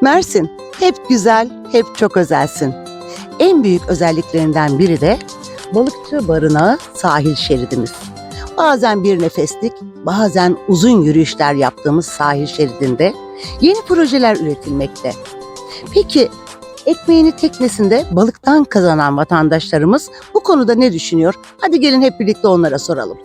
Mersin hep güzel, hep çok özelsin. En büyük özelliklerinden biri de balıkçı barınağı sahil şeridimiz. Bazen bir nefeslik, bazen uzun yürüyüşler yaptığımız sahil şeridinde yeni projeler üretilmekte. Peki ekmeğini teknesinde balıktan kazanan vatandaşlarımız bu konuda ne düşünüyor? Hadi gelin hep birlikte onlara soralım.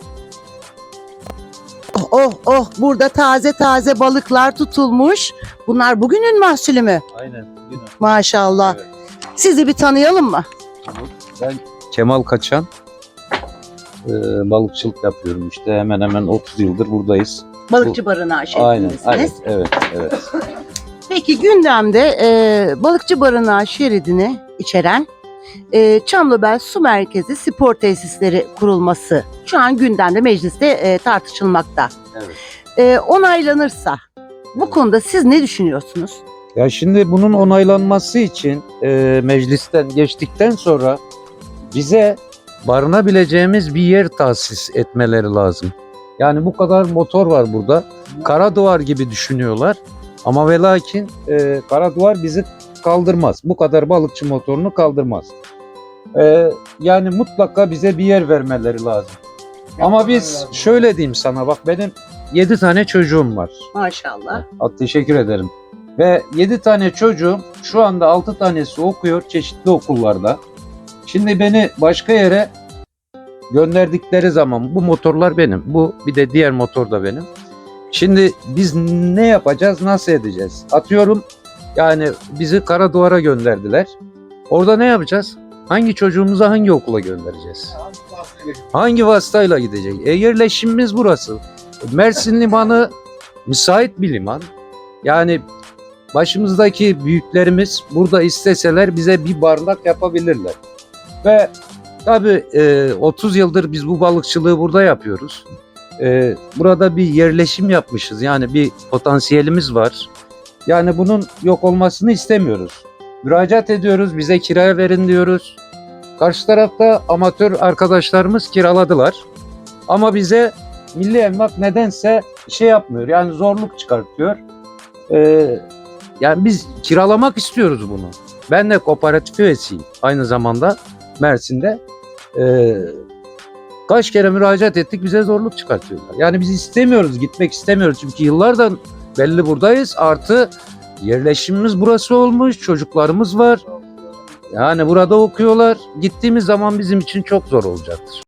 Oh oh burada taze taze balıklar tutulmuş. Bunlar bugünün mahsulü mü? Aynen. Yine. Maşallah. Evet. Sizi bir tanıyalım mı? Ben Kemal Kaçan. Ee, balıkçılık yapıyorum işte hemen hemen 30 yıldır buradayız. Balıkçı barınağı Aynen, şeridindesiniz. evet, evet, evet. Peki gündemde e, balıkçı barınağı şeridini içeren e, Çamlıbel Su Merkezi spor tesisleri kurulması şu an gündemde mecliste e, tartışılmakta. Evet. E, onaylanırsa bu konuda siz ne düşünüyorsunuz? Ya şimdi bunun onaylanması için e, meclisten geçtikten sonra bize barınabileceğimiz bir yer tahsis etmeleri lazım. Yani bu kadar motor var burada. Kara duvar gibi düşünüyorlar. Ama ve lakin e, kara duvar bizi kaldırmaz. Bu kadar balıkçı motorunu kaldırmaz. E, yani mutlaka bize bir yer vermeleri lazım. Ama biz şöyle diyeyim sana bak benim 7 tane çocuğum var. Maşallah. Ha, Teşekkür ederim. Ve 7 tane çocuğum şu anda 6 tanesi okuyor çeşitli okullarda. Şimdi beni başka yere gönderdikleri zaman bu motorlar benim. Bu bir de diğer motor da benim. Şimdi biz ne yapacağız, nasıl edeceğiz? Atıyorum yani bizi kara duvara gönderdiler. Orada ne yapacağız? Hangi çocuğumuzu hangi okula göndereceğiz? Hangi vasıtayla gidecek? E yerleşimimiz burası. Mersin Limanı müsait bir liman. Yani başımızdaki büyüklerimiz burada isteseler bize bir barınak yapabilirler. Ve tabii e, 30 yıldır biz bu balıkçılığı burada yapıyoruz. E, burada bir yerleşim yapmışız. Yani bir potansiyelimiz var. Yani bunun yok olmasını istemiyoruz. Müracaat ediyoruz, bize kiraya verin diyoruz. Karşı tarafta amatör arkadaşlarımız kiraladılar. Ama bize Milli Emlak nedense şey yapmıyor. Yani zorluk çıkartıyor. Ee, yani biz kiralamak istiyoruz bunu. Ben de kooperatif üyesiyim aynı zamanda Mersin'de. Ee, kaç kere müracaat ettik bize zorluk çıkartıyorlar. Yani biz istemiyoruz, gitmek istemiyoruz. Çünkü yıllardan belli buradayız. Artı yerleşimimiz burası olmuş, çocuklarımız var. Yani burada okuyorlar. Gittiğimiz zaman bizim için çok zor olacaktır.